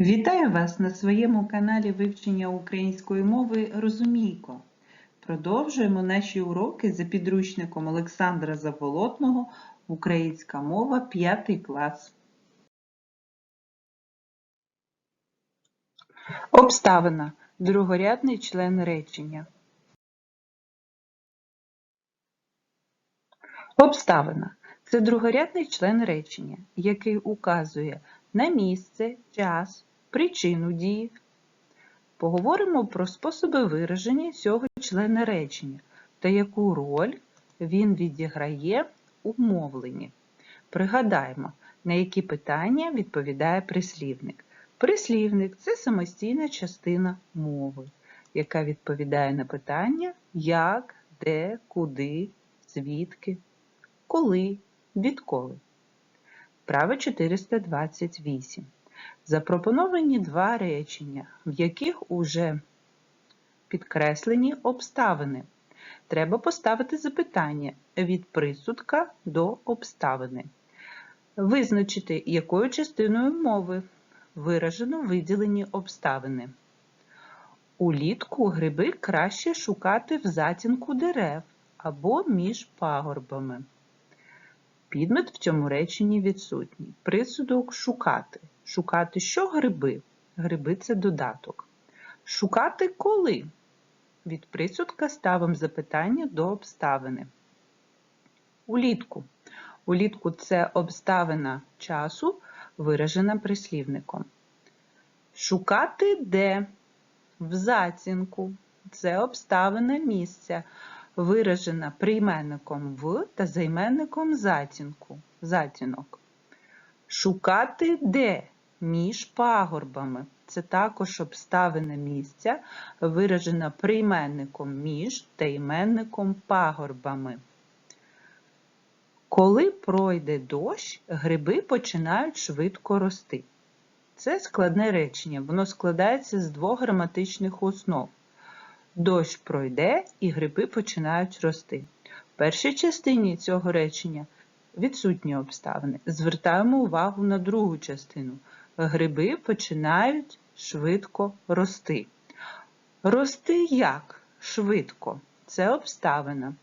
Вітаю вас на своєму каналі вивчення української мови Розумійко. Продовжуємо наші уроки за підручником Олександра Заболотного Українська мова 5 клас. Обставина. Другорядний член речення. Обставина це другорядний член речення, який указує на місце, час, причину дії. Поговоримо про способи вираження цього члена речення та яку роль він відіграє у мовленні. Пригадаємо, на які питання відповідає прислівник. Прислівник це самостійна частина мови, яка відповідає на питання як, де, куди, звідки, коли, відколи. Право 428. Запропоновані два речення, в яких уже підкреслені обставини. Треба поставити запитання від присудка до обставини. Визначити, якою частиною мови виражено виділені обставини. Улітку гриби краще шукати в затінку дерев або між пагорбами. Підмет в цьому реченні відсутній. Присудок шукати. Шукати що гриби? Гриби це додаток. Шукати коли? Від присудка ставимо запитання до обставини. Улітку. Улітку це обставина часу, виражена прислівником. Шукати де? В зацінку. Це обставина місця, виражена прийменником в та займенником затінку, затінок. Шукати де? Між пагорбами. Це також обставина місця, виражена прийменником між та іменником пагорбами. Коли пройде дощ, гриби починають швидко рости. Це складне речення, воно складається з двох граматичних основ. Дощ пройде і гриби починають рости. В першій частині цього речення відсутні обставини. Звертаємо увагу на другу частину. Гриби починають швидко рости. Рости як? Швидко. Це обставина,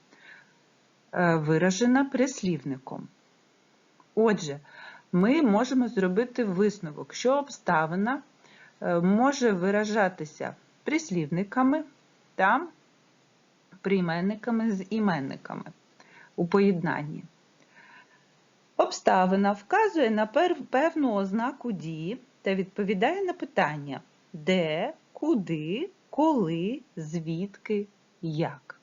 е, виражена прислівником. Отже, ми можемо зробити висновок, що обставина е, може виражатися прислівниками та прийменниками з іменниками у поєднанні. Обставина вказує на певну ознаку дії та відповідає на питання де, куди, коли, звідки, як.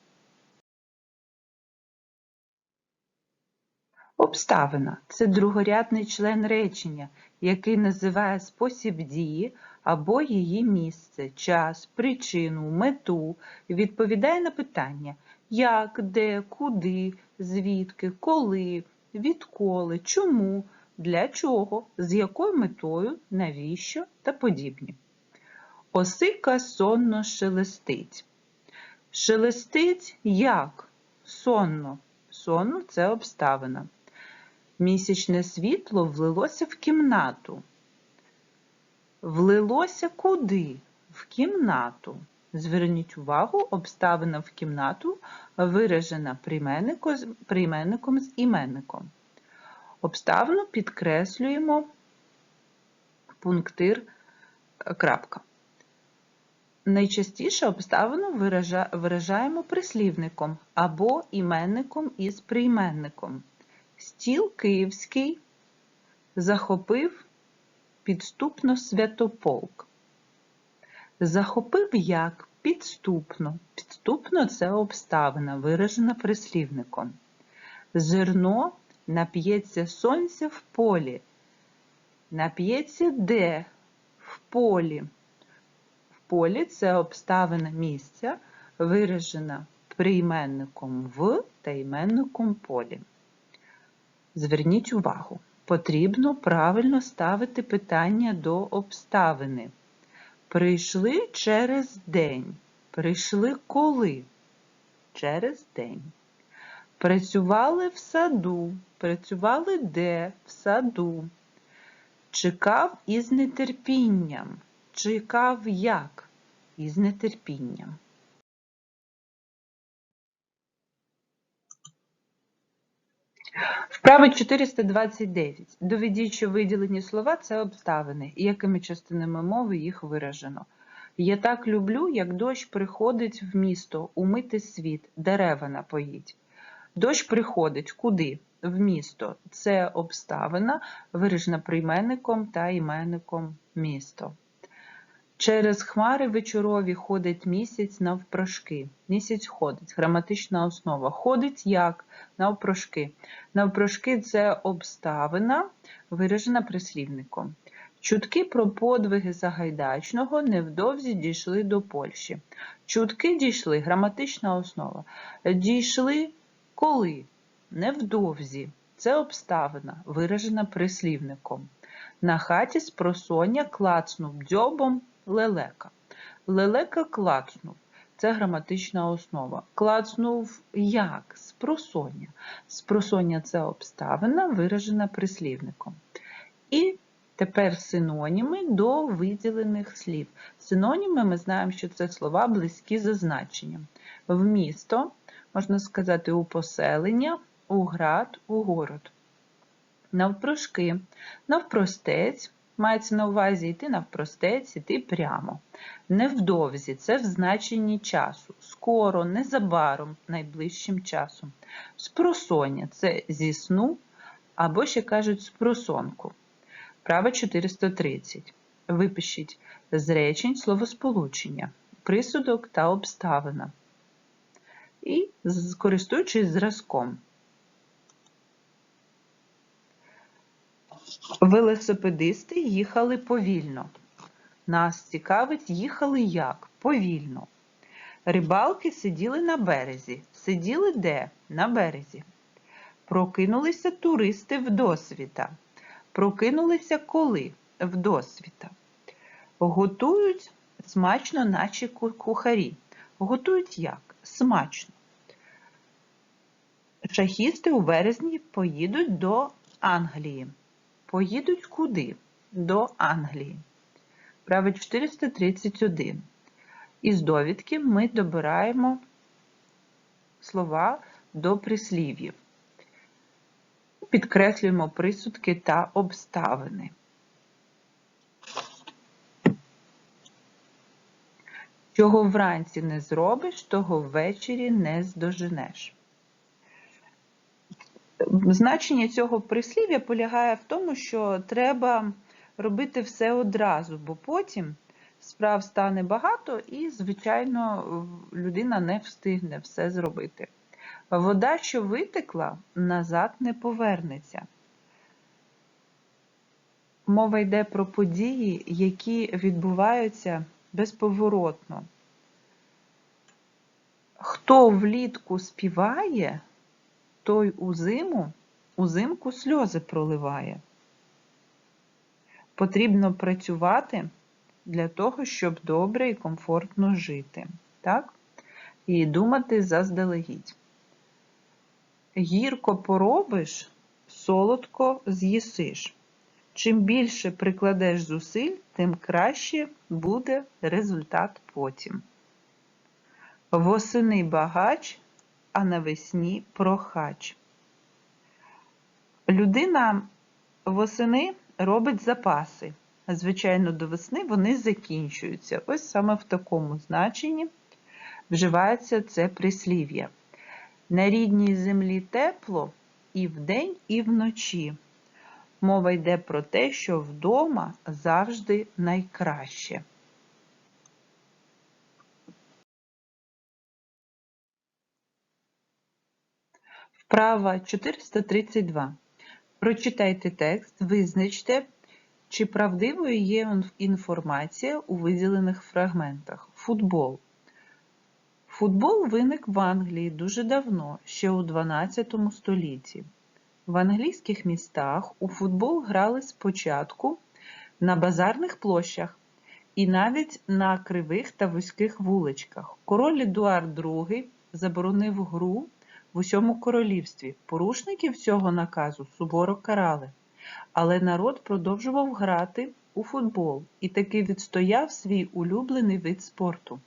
Обставина це другорядний член речення, який називає спосіб дії або її місце, час, причину, мету, відповідає на питання як, де, куди, звідки, коли, відколи, чому, для чого, з якою метою, навіщо та подібні. Осика сонно шелестить. Шелестить як? Сонно. Сонно це обставина. Місячне світло влилося в кімнату. Влилося куди? В кімнату. Зверніть увагу, обставина в кімнату виражена прийменником з іменником. Обставину підкреслюємо пунктир крапка. Найчастіше обставину виражаємо прислівником або іменником із прийменником. Стіл київський захопив підступно святополк. Захопив як підступно. Підступно це обставина, виражена прислівником. Зерно нап'ється сонця в полі. Нап'ється де? В полі. В полі це обставина місця, виражена прийменником в та іменником полі. Зверніть увагу, потрібно правильно ставити питання до обставини. Прийшли через день. Прийшли коли? Через день. Працювали в саду. Працювали де? В саду. Чекав із нетерпінням. Чекав як? Із нетерпінням. Вправа 429. Доведіть, що виділені слова це обставини, і якими частинами мови їх виражено. Я так люблю, як дощ приходить в місто, умити світ, дерева напоїть. Дощ приходить куди? В місто. Це обставина, виражена прийменником та іменником місто. Через хмари вечорові ходить місяць навпрошки. Місяць ходить, граматична основа. Ходить як? Навпрошки. Навпрошки це обставина, виражена прислівником. Чутки про подвиги Загайдачного невдовзі дійшли до Польщі. Чутки дійшли, граматична основа. Дійшли коли? Невдовзі. Це обставина, виражена прислівником. На хаті з просоння клацнув дзьобом лелека. Лелека клацнув. Це граматична основа. Клацнув як? З просоння. З просоння це обставина, виражена прислівником. І тепер синоніми до виділених слів. Синоніми ми знаємо, що це слова близькі за значенням. В місто, можна сказати, у поселення, у град, у город. Навпрошки, навпростець, мається на увазі йти навпростець, йти прямо. Невдовзі це в значенні часу. Скоро, незабаром, найближчим часом. Спросоння це зі сну, або ще кажуть спросонку. Право 430. Випишіть з речень словосполучення, присудок та обставина. І користуючись зразком. Велосипедисти їхали повільно. Нас цікавить, їхали як? Повільно. Рибалки сиділи на березі. Сиділи де? На березі. Прокинулися туристи вдосвіта. Прокинулися коли? Вдосвіта. Готують смачно, наче кухарі. Готують як? Смачно. Шахісти у березні поїдуть до Англії. Поїдуть куди? До Англії. Право 431. Із довідки ми добираємо слова до прислів'їв. Підкреслюємо присудки та обставини. Чого вранці не зробиш, того ввечері не здоженеш. Значення цього прислів'я полягає в тому, що треба робити все одразу, бо потім справ стане багато і, звичайно, людина не встигне все зробити. Вода, що витекла, назад не повернеться. Мова йде про події, які відбуваються безповоротно. Хто влітку співає, той узиму, узимку сльози проливає. Потрібно працювати для того, щоб добре і комфортно жити. Так? І думати заздалегідь. Гірко поробиш, солодко з'їсиш. Чим більше прикладеш зусиль, тим краще буде результат потім. Восени багач, а навесні прохач. Людина восени робить запаси. Звичайно, до весни вони закінчуються. Ось саме в такому значенні вживається це прислів'я. На рідній землі тепло і вдень, і вночі. Мова йде про те, що вдома завжди найкраще. Вправа 432. Прочитайте текст, визначте, чи правдивою є інформація у виділених фрагментах. Футбол. Футбол виник в Англії дуже давно, ще у 12 столітті. В англійських містах у футбол грали спочатку на базарних площах і навіть на кривих та вузьких вуличках. Король Едуард II заборонив гру в усьому королівстві. Порушників цього наказу суворо карали. Але народ продовжував грати у футбол і таки відстояв свій улюблений вид спорту.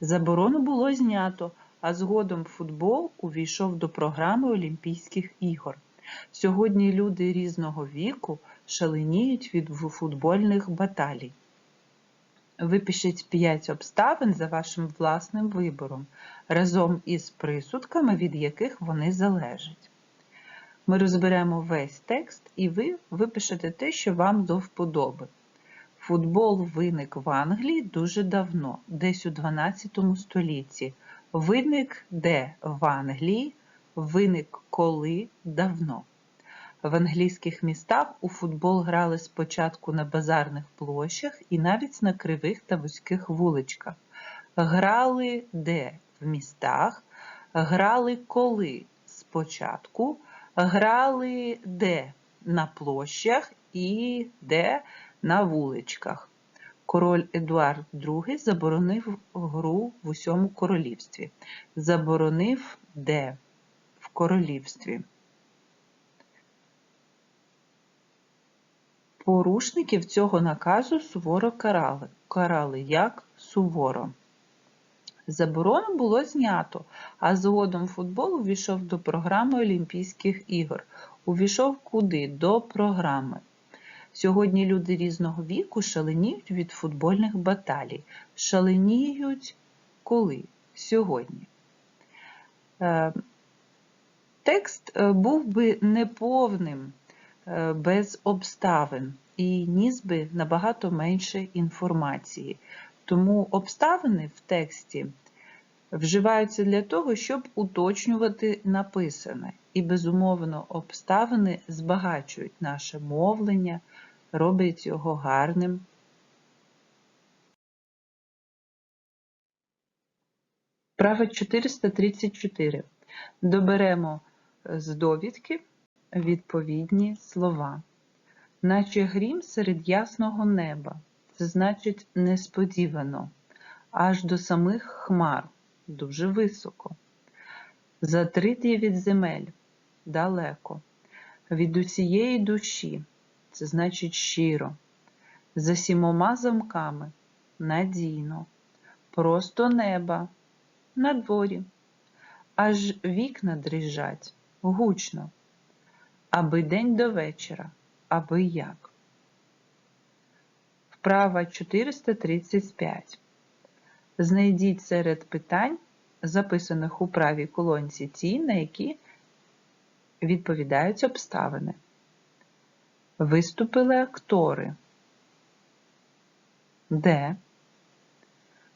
Заборону було знято, а згодом футбол увійшов до програми Олімпійських ігор. Сьогодні люди різного віку шаленіють від футбольних баталій. Випишіть 5 обставин за вашим власним вибором, разом із присудками, від яких вони залежать. Ми розберемо весь текст, і ви випишете те, що вам до вподоби. Футбол виник в Англії дуже давно, десь у 12 столітті. Виник де в Англії, виник коли давно. В англійських містах у футбол грали спочатку на базарних площах і навіть на кривих та вузьких вуличках. Грали де в містах, грали коли спочатку, грали де на площах і де на вуличках. Король Едуард II заборонив гру в усьому королівстві. Заборонив де в королівстві. Порушників цього наказу суворо карали. Карали як суворо. Заборону було знято, а згодом футбол увійшов до програми Олімпійських ігор. Увійшов куди? До програми. Сьогодні люди різного віку шаленіють від футбольних баталій. Шаленіють коли? Сьогодні. Е, Текст е, був би неповним без обставин і ніс би набагато менше інформації. Тому обставини в тексті вживаються для того, щоб уточнювати написане. І, безумовно, обставини збагачують наше мовлення, роблять його гарним. Право 434. Доберемо з довідки відповідні слова. Наче грім серед ясного неба. Це значить несподівано, аж до самих хмар, дуже високо. За від земель далеко, від усієї душі, це значить щиро, за сімома замками надійно, просто неба на дворі, аж вікна дрижать гучно, аби день до вечора, аби як. Вправа 435. Знайдіть серед питань, записаних у правій колонці ті, на які відповідають обставини. Виступили актори. Де?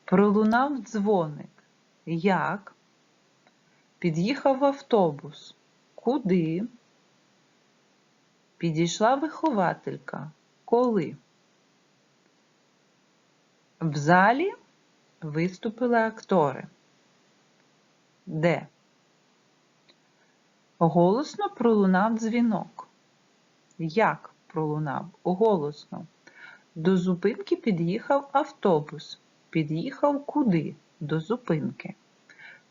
Пролунав дзвоник. Як? Під'їхав автобус. Куди? Підійшла вихователька. Коли? В залі виступили актори. Де? Голосно пролунав дзвінок. Як пролунав? Голосно. До зупинки під'їхав автобус. Під'їхав куди? До зупинки.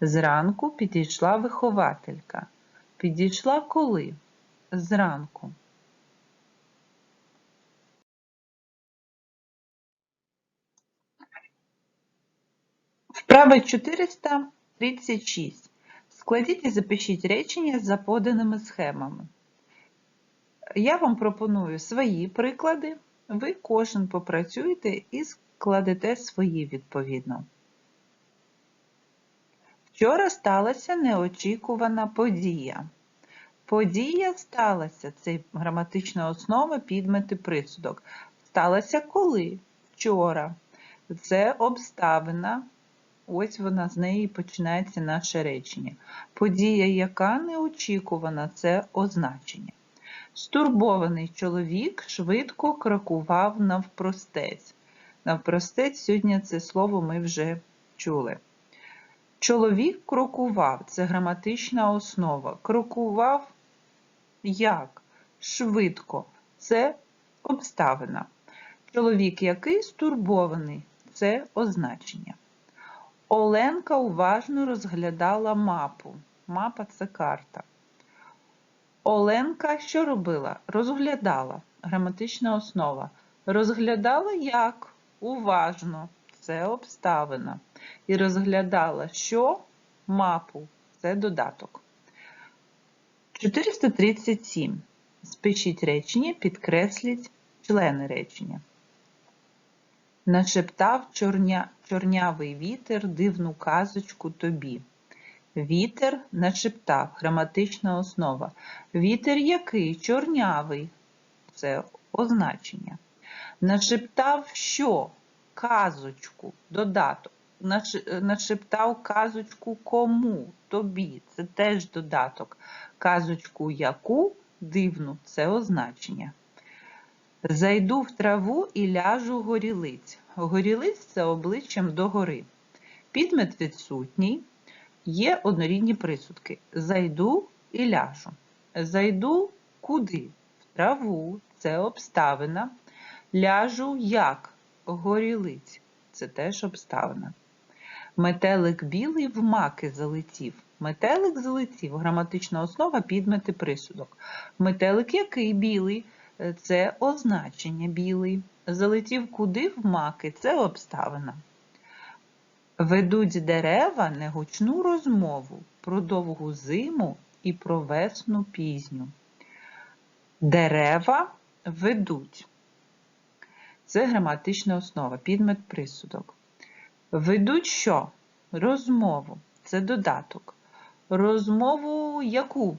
Зранку підійшла вихователька. Підійшла коли? Зранку. Вправа 436. Складіть і запишіть речення за поданими схемами. Я вам пропоную свої приклади, ви кожен попрацюєте і складете свої відповідно. Вчора сталася неочікувана подія. Подія сталася, це граматична основа, підмети присудок. Сталася коли? Вчора. Це обставина. Ось вона з неї починається наше речення. Подія, яка неочікувана, це означення. Стурбований чоловік швидко крокував навпростець. Навпростець сьогодні це слово ми вже чули. Чоловік крокував це граматична основа. Крокував як? Швидко. Це обставина. Чоловік який стурбований це означення. Оленка уважно розглядала мапу. Мапа це карта. Оленка що робила? Розглядала. Граматична основа. Розглядала як? Уважно. Це обставина. І розглядала що? Мапу. Це додаток. 437. Спишіть речення, підкресліть члени речення. Нашептав чорня, чорнявий вітер дивну казочку тобі. Вітер нашептав, граматична основа. Вітер який? Чорнявий. Це означення. Нашептав що? Казочку, додаток. Наш- Нашептав казочку кому? Тобі. Це теж додаток. Казочку яку? Дивну. Це означення. Зайду в траву і ляжу горілиць. Горілиць це обличчям догори. Підмет відсутній. Є однорідні присудки. Зайду і ляжу. Зайду куди? В траву. Це обставина. Ляжу як? Горілиць. Це теж обставина. Метелик білий в маки залетів. Метелик залетів. Граматична основа підмети присудок. Метелик який білий? Це означення білий. Залетів куди в маки це обставина. Ведуть дерева негучну розмову про довгу зиму і про весну пізню. Дерева ведуть. Це граматична основа, підмет присудок. Ведуть що? Розмову. Це додаток. Розмову яку?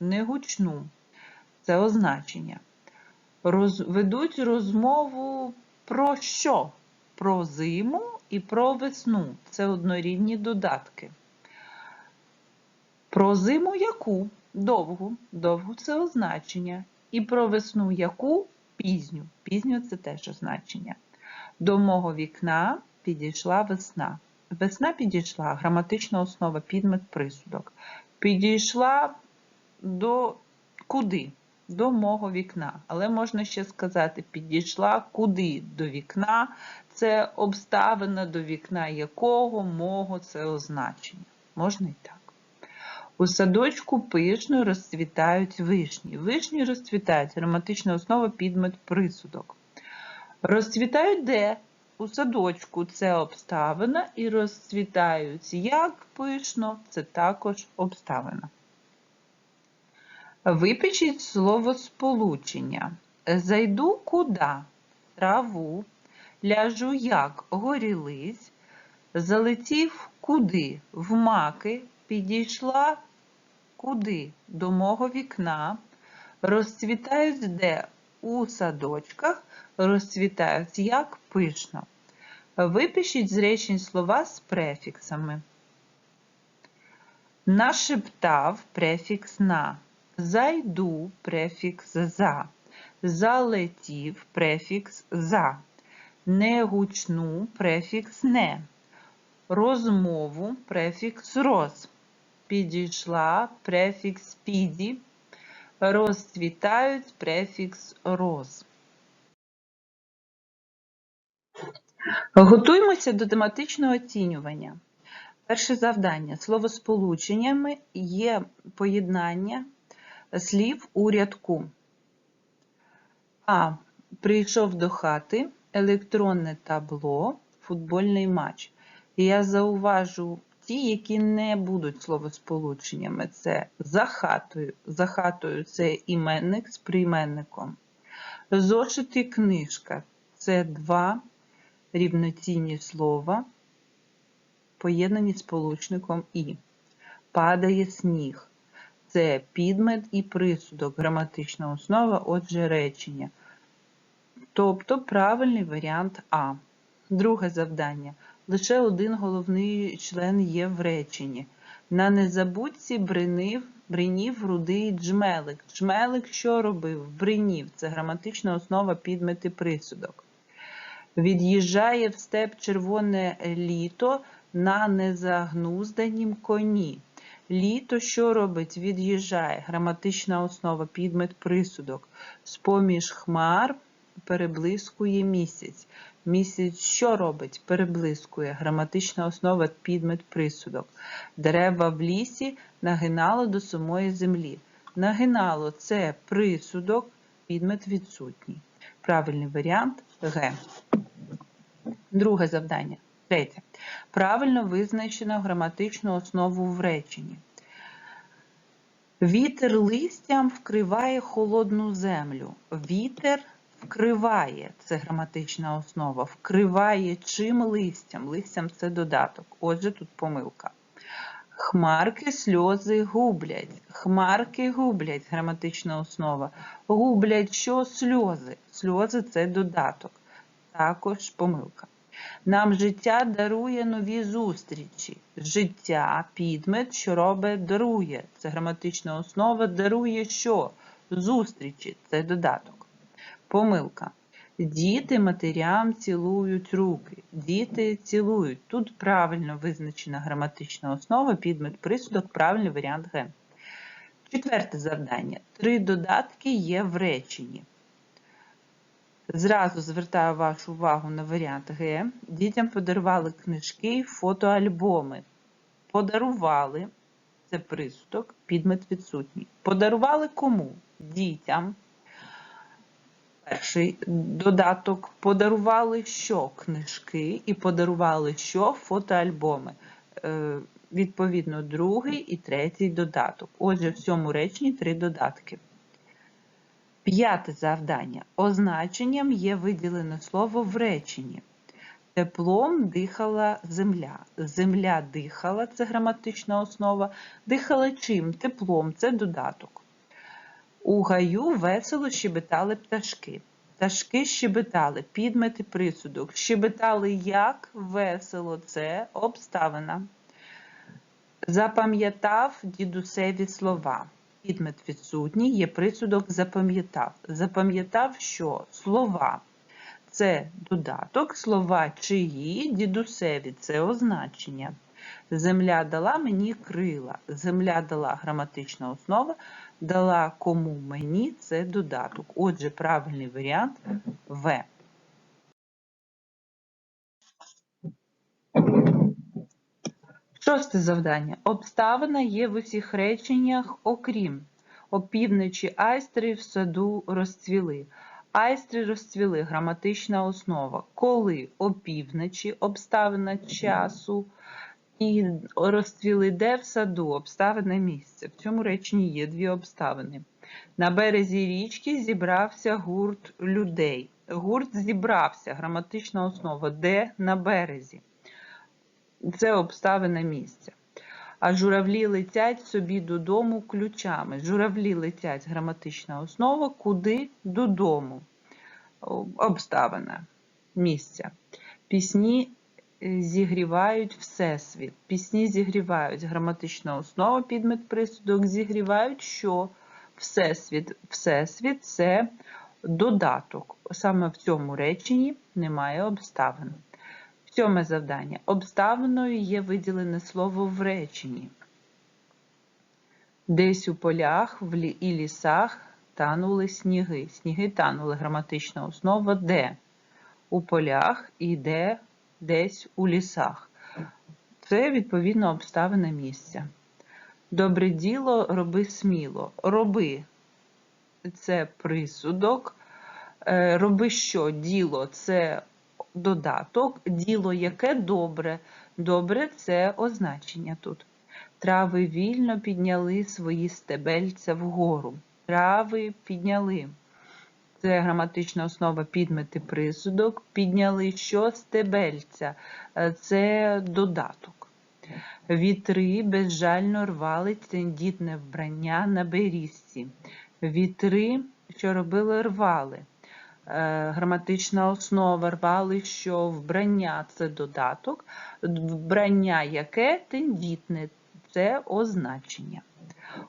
Негучну. Це означення. Ведуть розмову про що? Про зиму і про весну. Це однорідні додатки. Про зиму яку? Довгу. Довгу це означення. І про весну яку? Пізню. Пізню це теж означення. До мого вікна підійшла весна. Весна підійшла, граматична основа, підмет присудок. Підійшла до куди? До мого вікна. Але можна ще сказати, підійшла куди до вікна. Це обставина до вікна якого, мого це означення. Можна і так. У садочку пишно розцвітають вишні. Вишні розцвітають, граматична основа підмет присудок. Розцвітають де? У садочку це обставина і розцвітають як пишно, це також обставина. Випишіть словосполучення. Зайду куди? Траву. Ляжу як? Горілиць. Залетів куди? В маки. Підійшла куди? До мого вікна. Розцвітають де? У садочках. Розцвітають як пишно. Випишіть з речень слова з префіксами. Нашептав префікс на. Зайду префікс за. Залетів префікс за. Негучну префікс не. Розмову префікс роз. Підійшла префікс піді. Розцвітають префікс роз. Готуємося до тематичного оцінювання. Перше завдання. Словосполученнями є поєднання слів у рядку. А. Прийшов до хати, електронне табло, футбольний матч. Я зауважу ті, які не будуть словосполученнями. Це за хатою. За хатою це іменник з прийменником. Зошит і книжка це два рівноцінні слова, поєднані сполучником і. Падає сніг. Це підмет і присудок, граматична основа, отже, речення. Тобто правильний варіант А. Друге завдання. Лише один головний член є в реченні. На незабудці бринив, бринів рудий джмелик. Джмелик що робив? Бринів. Це граматична основа підмет і присудок. Від'їжджає в степ червоне літо на незагнузданім коні. Літо що робить? Від'їжджає. Граматична основа, підмет присудок. З-поміж хмар переблискує місяць. Місяць що робить? Переблискує. Граматична основа, підмет присудок. Дерева в лісі нагинало до самої землі. Нагинало це присудок, підмет відсутній. Правильний варіант Г. Друге завдання. Третє. Правильно визначено граматичну основу в реченні. Вітер листям вкриває холодну землю. Вітер вкриває, це граматична основа, вкриває чим листям. Листям це додаток. Отже, тут помилка. Хмарки сльози гублять. Хмарки гублять, граматична основа. Гублять що сльози? Сльози це додаток. Також помилка. Нам життя дарує нові зустрічі. Життя, підмет, що робить, дарує. Це граматична основа, дарує що? Зустрічі, це додаток. Помилка. Діти матерям цілують руки. Діти цілують. Тут правильно визначена граматична основа, підмет присудок, правильний варіант Г. Четверте завдання. Три додатки є в реченні. Зразу звертаю вашу увагу на варіант Г. Дітям подарували книжки і фотоальбоми. Подарували, це присудок, підмет відсутній. Подарували кому? Дітям. Перший додаток подарували що? Книжки і подарували що? Фотоальбоми. Е, відповідно, другий і третій додаток. Отже, в цьому реченні три додатки. П'яте завдання. Означенням є виділене слово в реченні. Теплом дихала земля. Земля дихала це граматична основа. Дихала чим? Теплом це додаток. У гаю весело щебетали пташки. Пташки щебетали, підмети присудок. Щебетали як весело це обставина. Запам'ятав дідусеві слова. Підмет відсутній є присудок запам'ятав. Запам'ятав, що слова це додаток, слова чиї, дідусеві це означення. Земля дала мені крила. Земля дала граматична основа, дала кому мені це додаток. Отже, правильний варіант В. Шосте завдання. Обставина є в усіх реченнях, окрім опівночі айстри в саду розцвіли. Айстри розцвіли граматична основа. Коли опівночі обставина часу і розцвіли де в саду обставина місце. В цьому реченні є дві обставини. На березі річки зібрався гурт людей. Гурт зібрався, граматична основа. Де на березі? Це обставина місця. А журавлі летять собі додому ключами. Журавлі летять граматична основа, куди додому. Обставина місця. Пісні е, зігрівають Всесвіт. Пісні зігрівають граматична основа, підмет присудок, зігрівають що? Всесвіт. Всесвіт це додаток. Саме в цьому реченні немає обставин. Сьоме завдання. Обставиною є виділене слово в реченні. Десь у полях і лісах танули сніги. Сніги танули граматична основа де? У полях і де десь у лісах. Це, відповідно, обставина місця. Добре діло роби сміло. Роби це присудок. Е, роби що? Діло це додаток, діло яке добре. Добре це означення тут. Трави вільно підняли свої стебельця вгору. Трави підняли. Це граматична основа підмети присудок. Підняли що стебельця. Е, це додаток. Вітри безжально рвали тендітне вбрання на берізці. Вітри, що робили, рвали. Е, граматична основа рвали, що вбрання це додаток, вбрання яке тендітне це означення.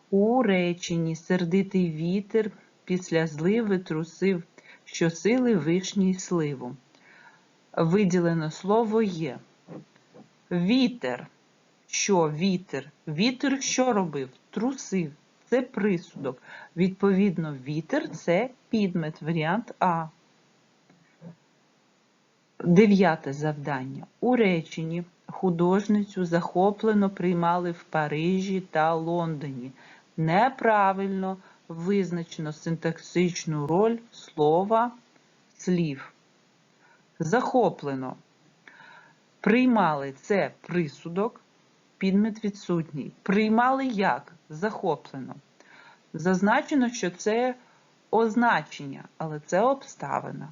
У реченні сердитий вітер після зливи трусив щосили вишній сливу. Виділено слово є. Вітер. Що вітер? Вітер що робив? Трусив. Це присудок. Відповідно, вітер це підмет, варіант А. Дев'яте завдання. У реченні художницю захоплено приймали в Парижі та Лондоні. неправильно визначено синтаксичну роль слова слів. Захоплено. Приймали це присудок, підмет відсутній. Приймали як? Захоплено. Зазначено, що це означення, але це обставина.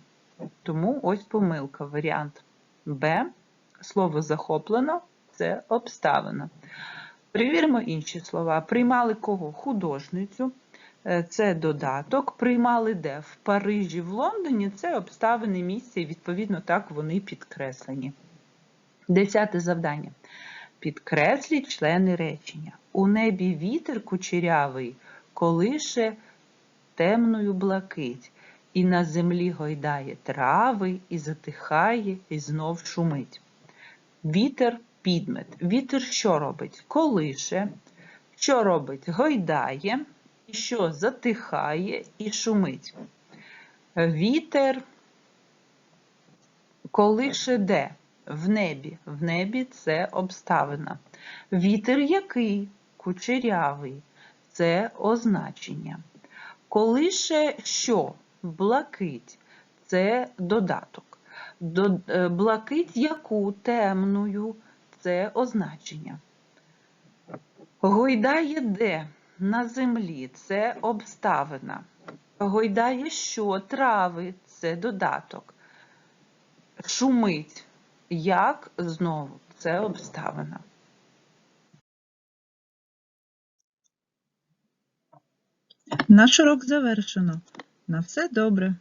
Тому ось помилка. Варіант Б. Слово захоплено це обставина. Перевіримо інші слова. Приймали кого? Художницю. Е, Це додаток. Приймали де? В Парижі, в Лондоні це обставини місця, і відповідно так вони підкреслені. Десяте завдання. Підкресліть члени речення. У небі вітер кучерявий колише темною блакить, і на землі гойдає трави, і затихає, і знов шумить. Вітер підмет. Вітер що робить? Колише. Що робить? Гойдає, і що затихає і шумить. Вітер колише де? В небі. В небі це обставина. Вітер який? Кучерявий. Це означення. Колише що? Блакить. Це додаток. Е, Блакить яку темною це означення. Гойдає де? На землі це обставина. Гойдає що? Трави це додаток. Шумить. Як знову це обставина. Наш урок завершено. На все добре.